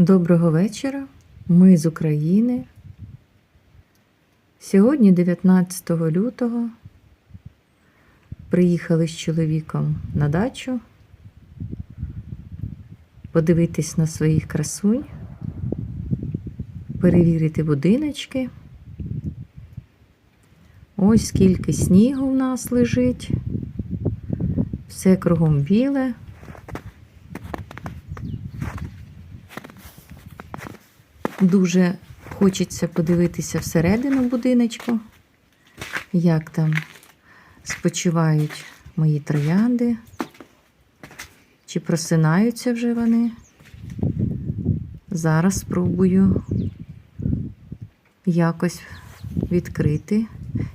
Доброго вечора. Ми з України. Сьогодні, 19 лютого, приїхали з чоловіком на дачу подивитись на своїх красунь, перевірити будиночки. Ось скільки снігу в нас лежить. Все кругом біле. Дуже хочеться подивитися всередину будиночку, як там спочивають мої троянди, чи просинаються вже вони. Зараз спробую якось відкрити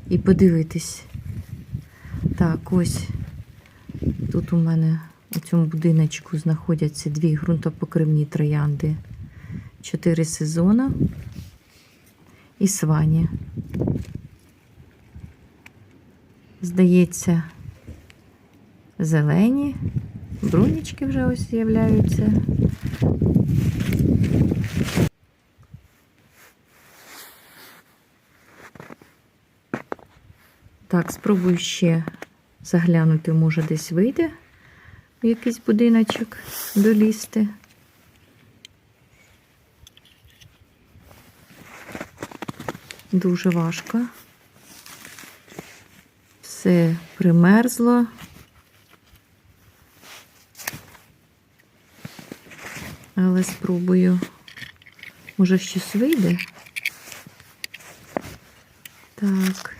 і подивитись. Так, ось тут у мене у цьому будиночку знаходяться дві ґрунтопокривні троянди. Чотири сезона і свані. Здається, зелені, брунічки вже ось з'являються. Так, спробую ще заглянути, може десь вийде в якийсь будиночок долізти. Дуже важко. Все примерзло. Але спробую, може щось вийде. Так.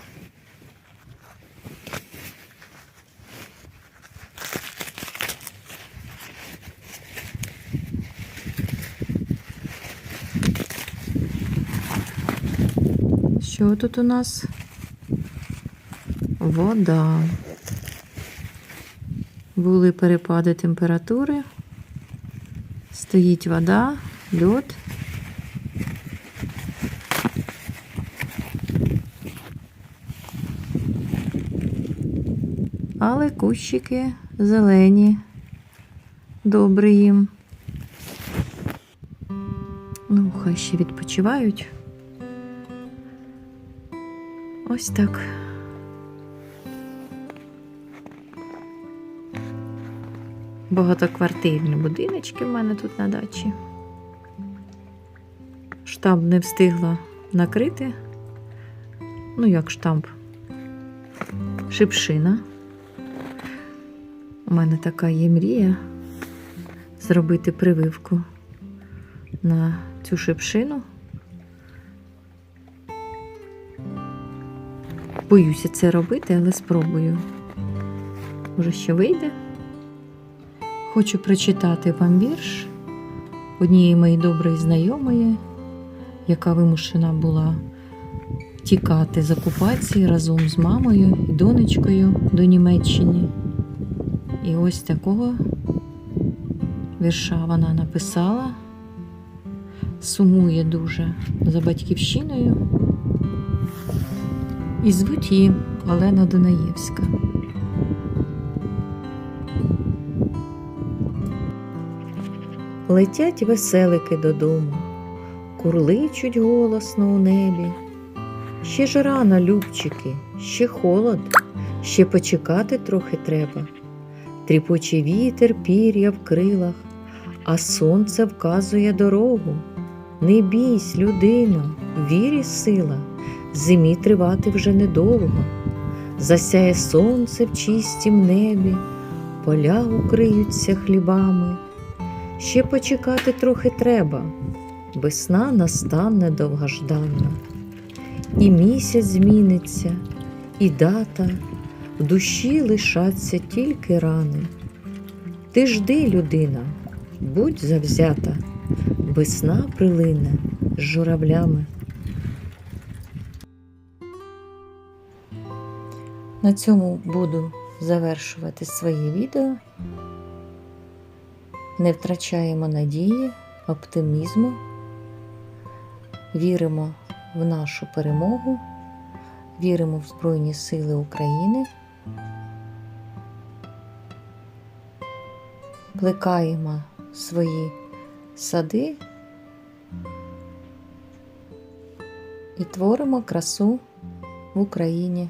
Що тут у нас? Вода. Були перепади температури. Стоїть вода, льод. Але кущики зелені. Добре їм. Ну, хай ще відпочивають. Ось так. Багатоквартирні будиночки в мене тут на дачі. Штамп не встигла накрити. Ну, як штамп, шипшина. У мене така є мрія зробити прививку на цю шипшину. Боюся це робити, але спробую. Може, ще вийде. Хочу прочитати вам вірш однієї моєї доброї знайомої, яка вимушена була тікати з окупації разом з мамою і донечкою до Німеччини. І ось такого вірша вона написала, сумує дуже за батьківщиною. І звуть її Олена Дунаєвська. Летять веселики додому, курличуть голосно у небі. Ще ж рано, любчики, ще холод, ще почекати трохи треба. Тріпоче вітер пір'я в крилах, а сонце вказує дорогу. Не бійсь, людино, вірі сила зимі тривати вже недовго. Засяє сонце в чистім небі, поля укриються хлібами. Ще почекати трохи треба, весна настане довгожданна. І місяць зміниться, і дата, в душі лишаться тільки рани. Ти жди, людина, будь завзята, весна прилине з журавлями. На цьому буду завершувати своє відео. Не втрачаємо надії, оптимізму, віримо в нашу перемогу, віримо в Збройні Сили України, плекаємо свої сади і творимо красу в Україні.